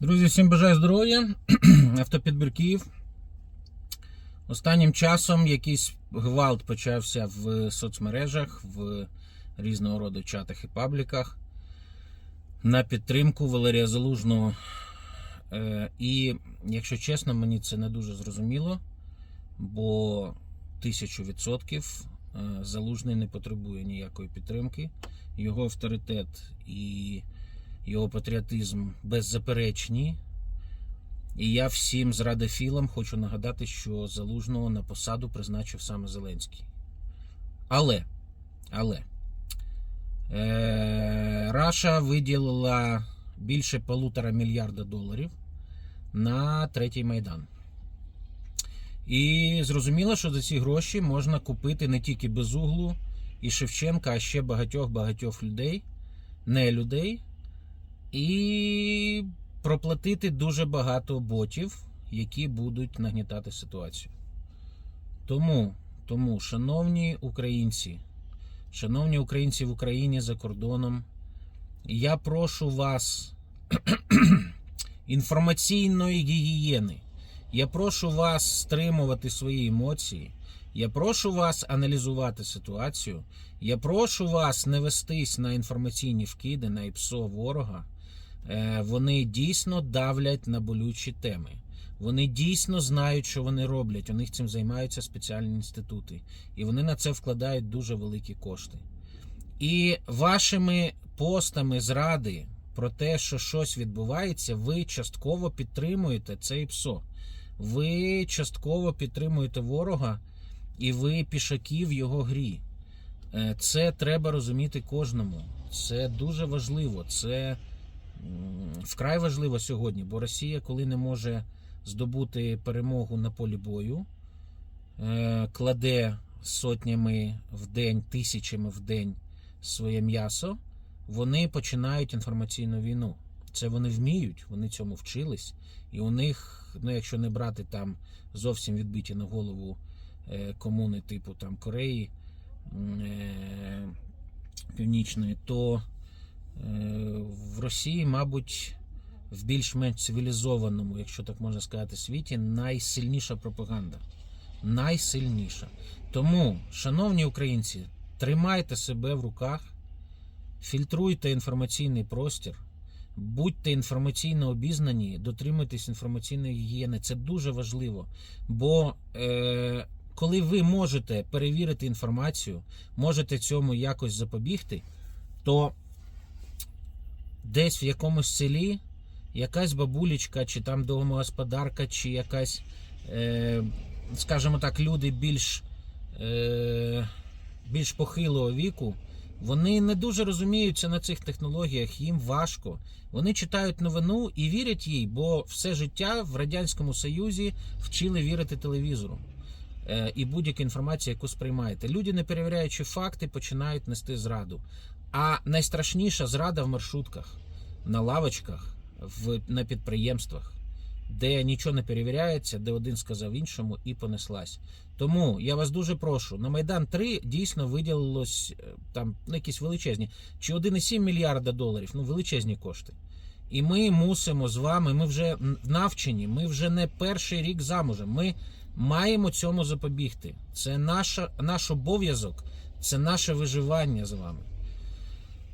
Друзі, всім бажаю здоров'я. Автопідбір Київ. Останнім часом якийсь гвалт почався в соцмережах, в різного роду чатах і пабліках на підтримку Валерія Залужного. Е, І, якщо чесно, мені це не дуже зрозуміло, бо тисячу відсотків е, Залужний не потребує ніякої підтримки. Його авторитет і його патріотизм беззаперечні. І я всім з радофілам хочу нагадати, що залужного на посаду призначив саме Зеленський. Але, але е, Раша виділила більше полутора мільярда доларів на третій майдан. І зрозуміло, що за ці гроші можна купити не тільки Безуглу і Шевченка, а ще багатьох-багатьох людей, не людей, і проплатити дуже багато ботів, які будуть нагнітати ситуацію. Тому, тому, шановні українці, шановні українці в Україні за кордоном, я прошу вас інформаційної гігієни. Я прошу вас стримувати свої емоції. Я прошу вас аналізувати ситуацію. Я прошу вас не вестись на інформаційні вкиди, на ІПСО ворога. Е, Вони дійсно давлять на болючі теми. Вони дійсно знають, що вони роблять. У них цим займаються спеціальні інститути. І вони на це вкладають дуже великі кошти. І вашими постами зради про те, що щось відбувається, ви частково підтримуєте це ПСО. Ви частково підтримуєте ворога, і ви пішаки в його грі. Е, Це треба розуміти кожному. Це дуже важливо. Це вкрай важливо сьогодні, бо Росія, коли не може здобути перемогу на полі бою, е, кладе сотнями в день, тисячами в день своє м'ясо, вони починають інформаційну війну. Це вони вміють, вони цьому вчились, і у них, ну якщо не брати там зовсім відбиті на голову е, комуни типу там Кореї е, Північної, то в Росії, мабуть, в більш-менш цивілізованому, якщо так можна сказати, світі, найсильніша пропаганда. Найсильніша. Тому, шановні українці, тримайте себе в руках, фільтруйте інформаційний простір. Будьте інформаційно обізнані, дотримуйтесь інформаційної гігієни. Це дуже важливо. Бо е, коли ви можете перевірити інформацію, можете цьому якось запобігти, то десь в якомусь селі якась бабулечка, чи там домогосподарка, чи якась, е, скажімо так, люди більш, е, більш похилого віку. Вони не дуже розуміються на цих технологіях, їм важко. Вони читають новину і вірять їй, бо все життя в Радянському Союзі вчили вірити телевізору е, і будь-яка інформація, яку сприймаєте. Люди, не перевіряючи факти, починають нести зраду. А найстрашніша зрада в маршрутках, на лавочках, в, на підприємствах, де нічого не перевіряється, де один сказав іншому і понеслась. Тому я вас дуже прошу, на Майдан 3 дійсно виділилось е, там ну, якісь величезні, чи 1,7 мільярда доларів, ну величезні кошти. І ми мусимо з вами, ми вже навчені, ми вже не перший рік замужем. Ми маємо цьому запобігти. Це наша, наш обов'язок, це наше виживання з вами.